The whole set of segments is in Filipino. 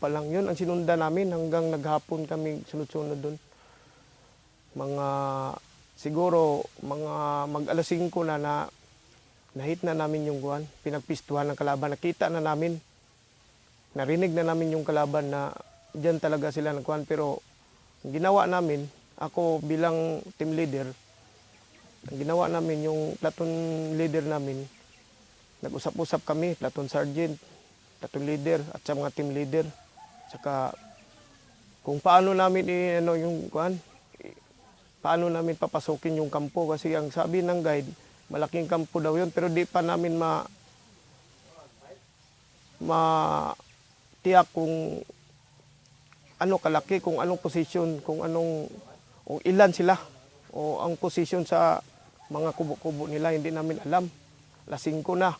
pa lang. Yun ang sinundan namin hanggang naghapon kami sunod-sunod doon. Mga siguro mga mag alas 5 na na nahit na namin yung guwan. Pinagpistuhan ng kalaban. Nakita na namin. Narinig na namin yung kalaban na diyan talaga sila nagkuhan. Pero ginawa namin, ako bilang team leader, ang ginawa namin yung platoon leader namin, nag-usap-usap kami, platoon sergeant, platoon leader at sa mga team leader. Saka kung paano namin i, ano yung kuan, paano namin papasukin yung kampo kasi ang sabi ng guide, malaking kampo daw yun pero di pa namin ma ma tiyak kung ano kalaki, kung anong posisyon, kung anong o ilan sila o ang posisyon sa mga kubo-kubo nila hindi namin alam. Lasing ko na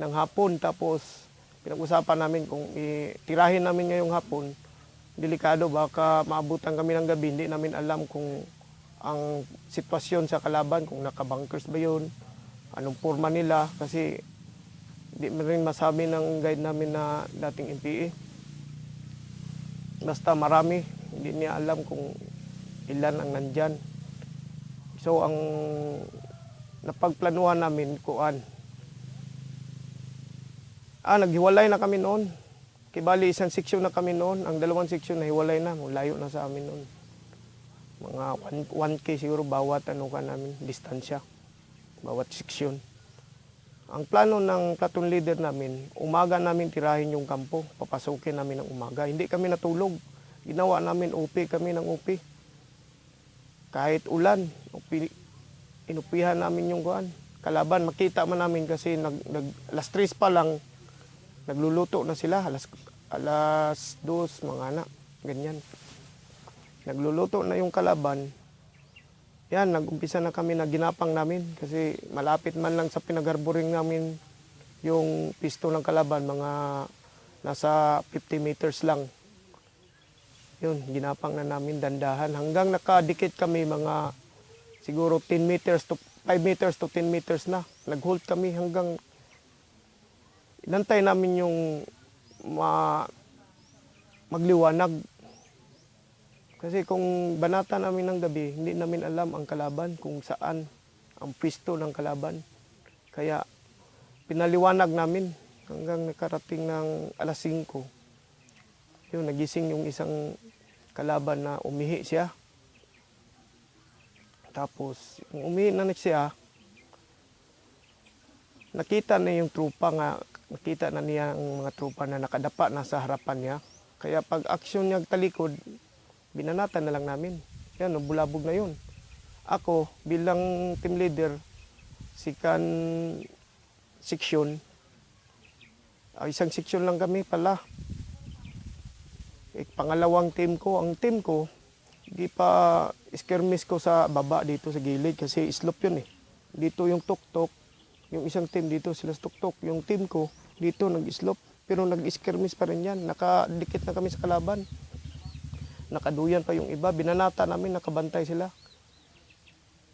ng hapon tapos pinag-usapan namin kung itirahin namin ngayong hapon. Delikado baka maabutan kami ng gabi. Hindi namin alam kung ang sitwasyon sa kalaban kung nakabunkers ba yun anong forma nila. Kasi hindi rin masabi ng guide namin na dating MPA basta marami hindi niya alam kung ilan ang nandyan. So ang napagplanuhan namin kuan Ah, naghiwalay na kami noon. Kibali isang seksyon na kami noon. Ang dalawang seksyon na hiwalay na. Layo na sa amin noon. Mga 1, k siguro bawat ano ka namin, distansya. Bawat seksyon. Ang plano ng platoon leader namin, umaga namin tirahin yung kampo. Papasukin namin ng umaga. Hindi kami natulog. Ginawa namin UP kami ng UP. Kahit ulan, upi, inupihan namin yung kuan. Kalaban, makita man namin kasi nag, nag, alas 3 pa lang, nagluluto na sila alas alas dos mga anak ganyan. Nagluluto na yung kalaban. Yan nagumpisa na kami na ginapang namin kasi malapit man lang sa pinagharboring namin yung pisto ng kalaban mga nasa 50 meters lang. Yun ginapang na namin dandahan. Hanggang nakadikit kami mga siguro 10 meters to 5 meters to 10 meters na. Naghold kami hanggang inantay namin yung ma magliwanag. Kasi kung banata namin ng gabi, hindi namin alam ang kalaban kung saan ang pwesto ng kalaban. Kaya pinaliwanag namin hanggang nakarating ng alas 5. Yun, nagising yung isang kalaban na umihi siya. Tapos, umihi na siya, nakita na yung trupa nga, nakita na niya ang mga trupa na nakadapa na sa harapan niya. Kaya pag aksyon niya talikod, binanatan na lang namin. Yan, bulabog na yun. Ako, bilang team leader, sikan section, ah, isang section lang kami pala. Eh, pangalawang team ko, ang team ko, di pa skirmish ko sa baba dito sa gilid kasi slope yun eh. Dito yung tuktok, yung isang team dito sila tuktok. Yung team ko dito nag-slope. Pero nag-skirmish pa rin yan. Nakadikit na kami sa kalaban. Nakaduyan pa yung iba. Binanata namin, nakabantay sila.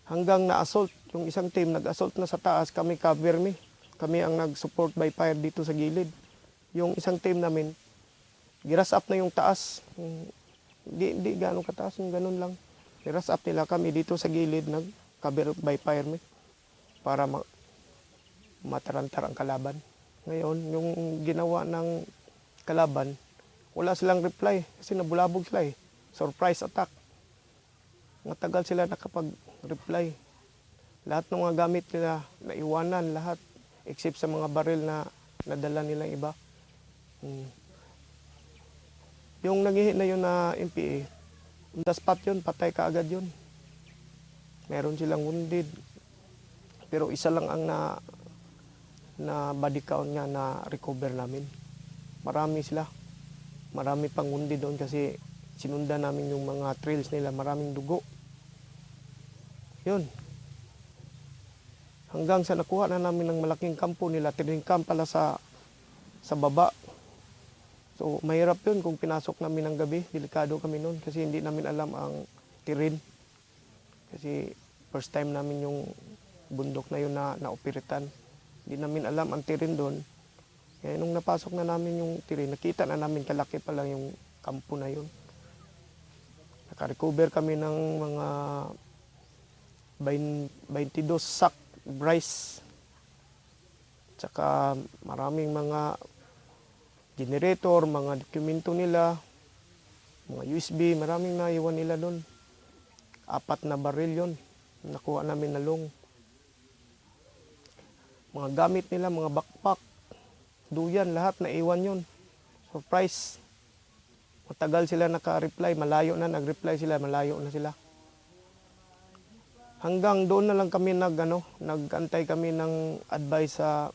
Hanggang na-assault. Yung isang team nag-assault na sa taas. Kami cover me. Kami ang nag-support by fire dito sa gilid. Yung isang team namin, giras up na yung taas. Hindi, hindi gano'ng kataas, yung ganun lang. Giras up nila kami dito sa gilid, nag-cover by fire me. Para ma- matarantar ang kalaban. Ngayon, yung ginawa ng kalaban, wala silang reply kasi nabulabog sila eh. Surprise attack. Matagal sila nakapag-reply. Lahat ng mga gamit nila, naiwanan lahat. Except sa mga baril na nadala nilang iba. Hmm. Yung naghihi na yun na MPA, on the spot yun, patay ka agad yun. Meron silang wounded. Pero isa lang ang na na body count niya na recover namin. Marami sila. Marami pang wounded doon kasi sinundan namin yung mga trails nila. Maraming dugo. Yun. Hanggang sa nakuha na namin ng malaking kampo nila. Tiningkam pala sa sa baba. So, mahirap yun kung pinasok namin ng gabi. Delikado kami noon kasi hindi namin alam ang terrain. Kasi first time namin yung bundok na yun na naoperitan. Hindi namin alam ang terrain doon. Kaya nung napasok na namin yung tiri, nakita na namin kalaki pa lang yung kampo na yun. Nakarecover kami ng mga 20 22 sack rice. Tsaka maraming mga generator, mga dokumento nila, mga USB, maraming naiwan nila doon. Apat na baril yon nakuha namin na long. Mga gamit nila, mga backpack, duyan, lahat naiwan yon. Surprise. Matagal sila naka-reply, malayo na, nag-reply sila, malayo na sila. Hanggang doon na lang kami nag, ano, nagantay kami ng advice sa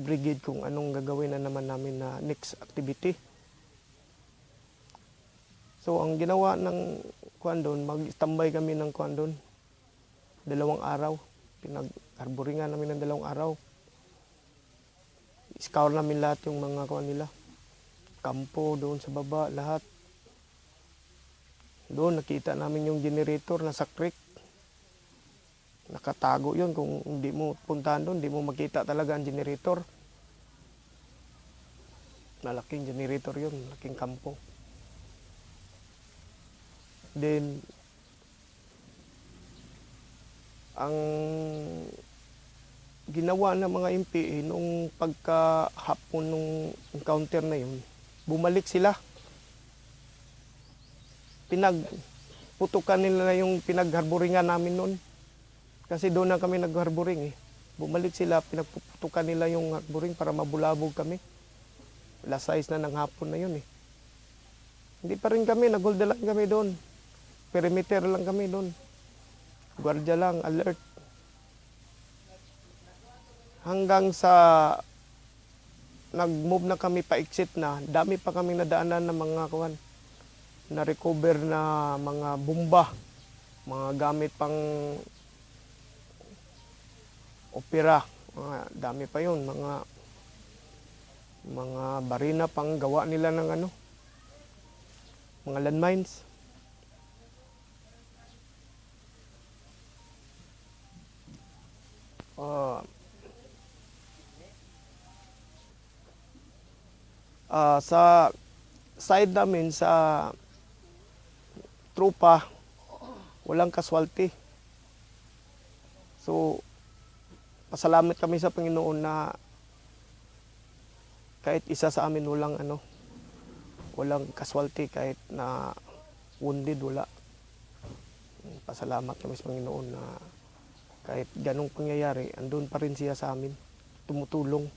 brigade kung anong gagawin na naman namin na next activity. So, ang ginawa ng kuan doon, mag-standby kami ng kuan doon. Dalawang araw. Pinag-arboringan namin ng dalawang araw. Scour namin lahat yung mga kuan nila. Kampo doon sa baba, lahat. Doon nakita namin yung generator na sa creek. Nakatago yun. Kung hindi mo puntahan doon, hindi mo makita talaga ang generator. Malaking generator yun, malaking kampo. Then, ang ginawa ng mga MPA nung pagkahapon nung encounter na yun, bumalik sila. Pinagputukan nila yung pinagharboringan namin noon. Kasi doon na kami nagharboring eh. Bumalik sila, pinagputukan nila yung harboring para mabulabog kami. Last size na ng hapon na yun eh. Hindi pa rin kami, nagulda lang kami doon. Perimeter lang kami doon. Gwardiya lang, alert. Hanggang sa nag-move na kami pa exit na, dami pa kaming nadaanan ng mga kuwan na recover na mga bomba, mga gamit pang opera, mga dami pa yun, mga mga barina pang gawa nila ng ano, mga landmines. Ah, ah, sa side namin sa trupa, walang kaswalty. So, pasalamat kami sa Panginoon na kahit isa sa amin walang ano, walang kaswalty kahit na wounded wala. Pasalamat kami sa Panginoon na kahit ganong pangyayari, andun pa rin siya sa amin, tumutulong.